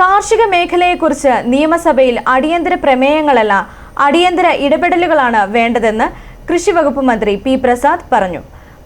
കാർഷിക മേഖലയെക്കുറിച്ച് നിയമസഭയിൽ അടിയന്തര പ്രമേയങ്ങളല്ല അടിയന്തര ഇടപെടലുകളാണ് വേണ്ടതെന്ന് കൃഷി വകുപ്പ് മന്ത്രി പി പ്രസാദ് പറഞ്ഞു.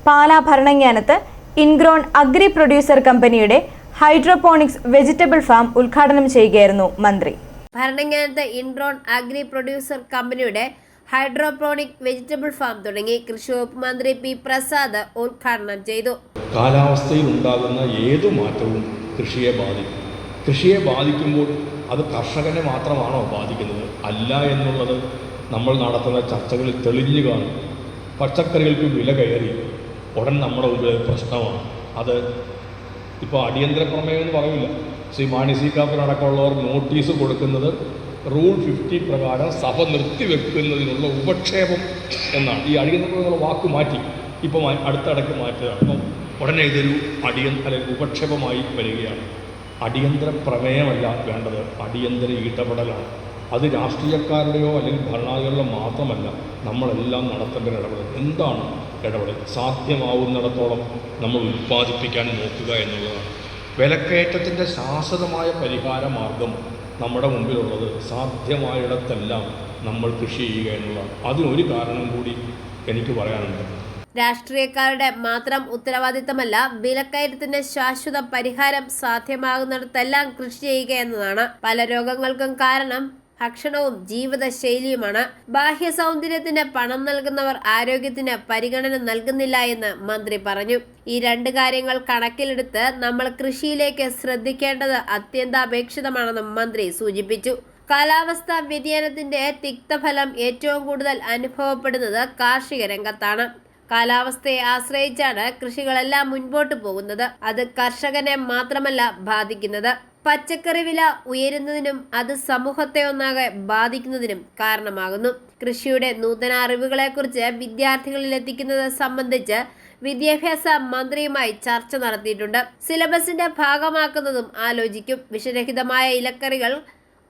പാലാ ഭരണങ്ങാനത്ത് ഇൻഗ്രോൺ അഗ്രി പ്രൊഡ്യൂസർ കമ്പനിയുടെ ഹൈഡ്രോപോണിക്സ് വെജിറ്റബിൾ ഫാം ഉദ്ഘാടനം ചെയ്യുകയായിരുന്നു മന്ത്രി. ഭരണങ്ങാനത്ത് ഇൻഡ്രോൺ അഗ്രി പ്രൊഡ്യൂസർ കമ്പനിയുടെ ഹൈഡ്രോപോണിക് വെജിറ്റബിൾ ഫാം തുടങ്ങി കൃഷി വകുപ്പ് മന്ത്രി പി പ്രസാദ് ഉദ്ഘാടനം ചെയ്തു. കാലാവസ്ഥയിൽ ഉണ്ടാകുന്ന ഏതു മാറ്റവും കൃഷിയെ ബാധിക്കും. കൃഷിയെ ബാധിക്കുമ്പോൾ അത് കർഷകനെ മാത്രമാണോ ബാധിക്കുന്നത്? അല്ല എന്നുള്ളത് നമ്മൾ നടത്തുന്ന ചർച്ചകളിൽ തെളിഞ്ഞു കാണും. പച്ചക്കറികൾക്ക് വില കയറി ഉടൻ നമ്മുടെ മുമ്പിൽ പ്രശ്നമാണ്. അത് ഇപ്പോൾ അടിയന്തര പ്രമേയം എന്ന് പറയില്ല. ശ്രീ മാണി സി കാപ്പനടക്കമുള്ളവർ നോട്ടീസ് കൊടുക്കുന്നത് റൂൾ ഫിഫ്റ്റി പ്രകാരം സഭ നിർത്തിവെക്കുന്നതിനുള്ള ഉപക്ഷേപം എന്നാണ്. ഈ അടിയന്തര പ്രമേയമുള്ള വാക്ക് മാറ്റി ഇപ്പോൾ അടുത്തടക്ക് അടുത്തിടയ്ക്ക് മാറ്റുക അപ്പം ഉടനെ ഇതൊരു അടിയന്തര ഉപക്ഷേപമായി വരികയാണ്. അടിയന്തര പ്രമേയമല്ല വേണ്ടത്. അടിയന്തര ഇടപെടലാണ്. അത് രാഷ്ട്രീയക്കാരുടെയോ അല്ലെങ്കിൽ ഭരണാധികാരികളുടെ മാത്രമല്ല നമ്മളെല്ലാം നടത്തേണ്ട ഇടപെടൽ. എന്താണ് ഇടപെടൽ? സാധ്യമാവുന്നിടത്തോളം നമ്മൾ ഉൽപ്പാദിപ്പിക്കാൻ നോക്കുക എന്നുള്ളതാണ്. വിലക്കയറ്റത്തിന്റെ ശാശ്വതമായ പരിഹാര മാർഗം നമ്മുടെ മുമ്പിലുള്ളത് സാധ്യമായിടത്തെല്ലാം നമ്മൾ കൃഷി ചെയ്യുക എന്നുള്ളതാണ്. അതിനൊരു കാരണം കൂടി എനിക്ക് പറയാനുണ്ട്. രാഷ്ട്രീയക്കാരുടെ മാത്രം ഉത്തരവാദിത്തമല്ല വിലക്കയറ്റത്തിന് ശാശ്വത പരിഹാരം സാധ്യമാകുന്നിടത്തെല്ലാം കൃഷി ചെയ്യുക എന്നതാണ്. പല രോഗങ്ങൾക്കും കാരണം ഭക്ഷണവും ജീവിതശൈലിയുമാണ്. ബാഹ്യ സൗന്ദര്യത്തിന് പണം നൽകുന്നവർ ആരോഗ്യത്തിന് പരിഗണന നൽകുന്നില്ല എന്ന് മന്ത്രി പറഞ്ഞു. ഈ രണ്ട് കാര്യങ്ങൾ കണക്കിലെടുത്ത് നമ്മൾ കൃഷിയിലേക്ക് ശ്രദ്ധിക്കേണ്ടത് അത്യന്താപേക്ഷിതമാണെന്നും മന്ത്രി സൂചിപ്പിച്ചു. കാലാവസ്ഥാ വ്യതിയാനത്തിന്റെ തിക്തഫലം ഏറ്റവും കൂടുതൽ അനുഭവപ്പെടുന്നത് കാർഷിക രംഗത്താണ്. കാലാവസ്ഥയെ ആശ്രയിച്ചാണ് കൃഷികളെല്ലാം മുൻപോട്ട് പോകുന്നത്. അത് കർഷകനെ മാത്രമല്ല ബാധിക്കുന്നത്. പച്ചക്കറി വില ഉയരുന്നതിനും അത് സമൂഹത്തെ ഒന്നാകെ ബാധിക്കുന്നതിനും കാരണമാകുന്നു. കൃഷിയുടെ നൂതന അറിവുകളെക്കുറിച്ച് വിദ്യാർത്ഥികളിൽ എത്തിക്കുന്നത് സംബന്ധിച്ച് വിദ്യാഭ്യാസ മന്ത്രിയുമായി ചർച്ച നടത്തിയിട്ടുണ്ട്. സിലബസിന്റെ ഭാഗമാക്കുന്നതും ആലോചിക്കും. വിഷരഹിതമായ ഇലക്കറികൾ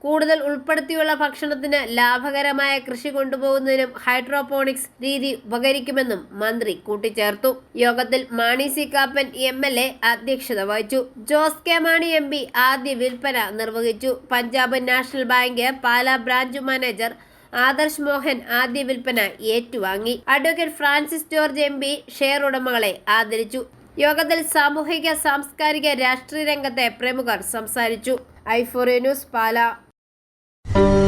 കൂടുതൽ ഉൾപ്പെടുത്തിയുള്ള ഭക്ഷണത്തിന് ലാഭകരമായ കൃഷി കൊണ്ടുപോകുന്നതിനും ഹൈഡ്രോപോണിക്സ് രീതി ഉപകരിക്കുമെന്നും മന്ത്രി കൂട്ടിച്ചേർത്തു. യോഗത്തിൽ Mani C Kappan M L A അധ്യക്ഷത വഹിച്ചു. Jose K Mani M P ആദ്യ വിൽപ്പന നിർവഹിച്ചു. Punjab national bank Pala branch manager Adarsh Mohan ആദ്യ വിൽപ്പന ഏറ്റുവാങ്ങി. Advocate Francis George M P share ഉടമകളെ ആദരിച്ചു. യോഗത്തിൽ സാമൂഹിക സാംസ്കാരിക രാഷ്ട്രീയ രംഗത്തെ പ്രമുഖർ സംസാരിച്ചു. ഐഫോറിയ ന്യൂസ് പാല. Thank you.